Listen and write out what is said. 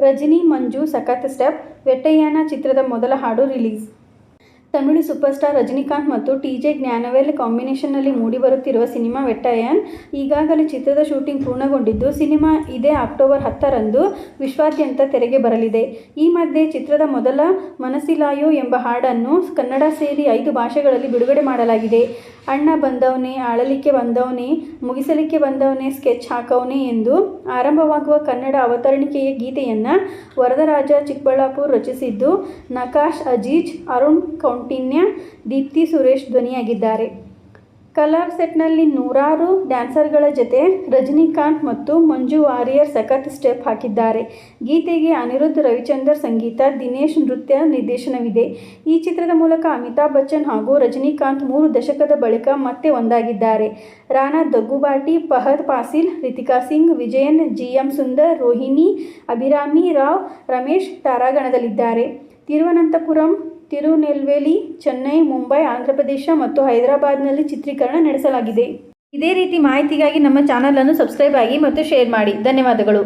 ರಜನಿ ಮಂಜು ಸಖತ್ ಸ್ಟೆಪ್ ವೆಟ್ಟಯ್ಯನ ಚಿತ್ರದ ಮೊದಲ ಹಾಡು release. Tamil super star Rajinikanth ಮತ್ತು ಟಿ ಜೆ ಜ್ಞಾನವೇಲ್ ಕಾಂಬಿನೇಷನ್ನಲ್ಲಿ ಮೂಡಿಬರುತ್ತಿರುವ ಸಿನಿಮಾ ವೆಟ್ಟಯನ್ ಈಗಾಗಲೇ ಚಿತ್ರದ ಶೂಟಿಂಗ್ ಪೂರ್ಣಗೊಂಡಿದ್ದು, ಸಿನಿಮಾ ಇದೇ ಅಕ್ಟೋಬರ್ ಹತ್ತರಂದು ವಿಶ್ವಾದ್ಯಂತ ತೆರೆಗೆ ಬರಲಿದೆ. ಈ ಮಧ್ಯೆ ಚಿತ್ರದ ಮೊದಲ ಮನಸ್ಸಿಲಾಯೋ ಎಂಬ ಹಾಡನ್ನು ಕನ್ನಡ ಸೇರಿ ಐದು ಭಾಷೆಗಳಲ್ಲಿ ಬಿಡುಗಡೆ ಮಾಡಲಾಗಿದೆ. ಅಣ್ಣ ಬಂದವನೇ, ಆಳಲಿಕ್ಕೆ ಬಂದವನೇ, ಮುಗಿಸಲಿಕ್ಕೆ ಬಂದವನೇ, ಸ್ಕೆಚ್ ಹಾಕವನೇ ಎಂದು ಆರಂಭವಾಗುವ ಕನ್ನಡ ಅವತರಣಿಕೆಯ ಗೀತೆಯನ್ನು ವರದರಾಜ ಚಿಕ್ಕಬಳ್ಳಾಪುರ್ ರಚಿಸಿದ್ದು, ನಕಾಶ್, ಅಜೀಜ್, ಅರುಣ್ ಕೌಂಟಿನ್ಯ ದೀಪ್ತಿ ಸುರೇಶ್ ಧ್ವನಿಯಾಗಿದ್ದಾರೆ. ಕಲರ್ ಸೆಟ್ನಲ್ಲಿ ನೂರಾರು ಡ್ಯಾನ್ಸರ್ಗಳ ಜೊತೆ ರಜನಿಕಾಂತ್ ಮತ್ತು ಮಂಜು ವಾರಿಯರ್ ಸಖತ್ ಸ್ಟೆಪ್ ಹಾಕಿದ್ದಾರೆ. ಗೀತೆಗೆ ಅನಿರುದ್ಧ್ ರವಿಚಂದರ್ ಸಂಗೀತ, ದಿನೇಶ್ ನೃತ್ಯ ನಿರ್ದೇಶನವಿದೆ. ಈ ಚಿತ್ರದ ಮೂಲಕ ಅಮಿತಾಬ್ ಬಚ್ಚನ್ ಹಾಗೂ ರಜನಿಕಾಂತ್ ಮೂರು ದಶಕದ ಬಳಿಕ ಮತ್ತೆ ಒಂದಾಗಿದ್ದಾರೆ. ರಾಣಾ ದಗ್ಗುಬಾಟಿ, ಫಹದ್ ಪಾಸಿಲ್ ರಿತಿಕಾ ಸಿಂಗ್, ವಿಜಯನ್ ಜಿ ಎಂ ಸುಂದರ್, ರೋಹಿಣಿ, ಅಭಿರಾಮಿ ರಾವ್, ರಮೇಶ್ ತಾರಾಗಣದಲ್ಲಿದ್ದಾರೆ. ತಿರುವನಂತಪುರಂ ತಿರುನೆಲ್ವೇಲಿ, ಚೆನ್ನೈ, ಮುಂಬೈ ಆಂಧ್ರಪ್ರದೇಶ ಮತ್ತು ಹೈದರಾಬಾದ್ನಲ್ಲಿ ಚಿತ್ರೀಕರಣ ನಡೆಸಲಾಗಿದೆ. ಇದೇ ರೀತಿ ಮಾಹಿತಿಗಾಗಿ ನಮ್ಮ ಚಾನಲನ್ನು ಸಬ್ಸ್ಕ್ರೈಬ್ ಆಗಿ ಮತ್ತು ಶೇರ್ ಮಾಡಿ. ಧನ್ಯವಾದಗಳು.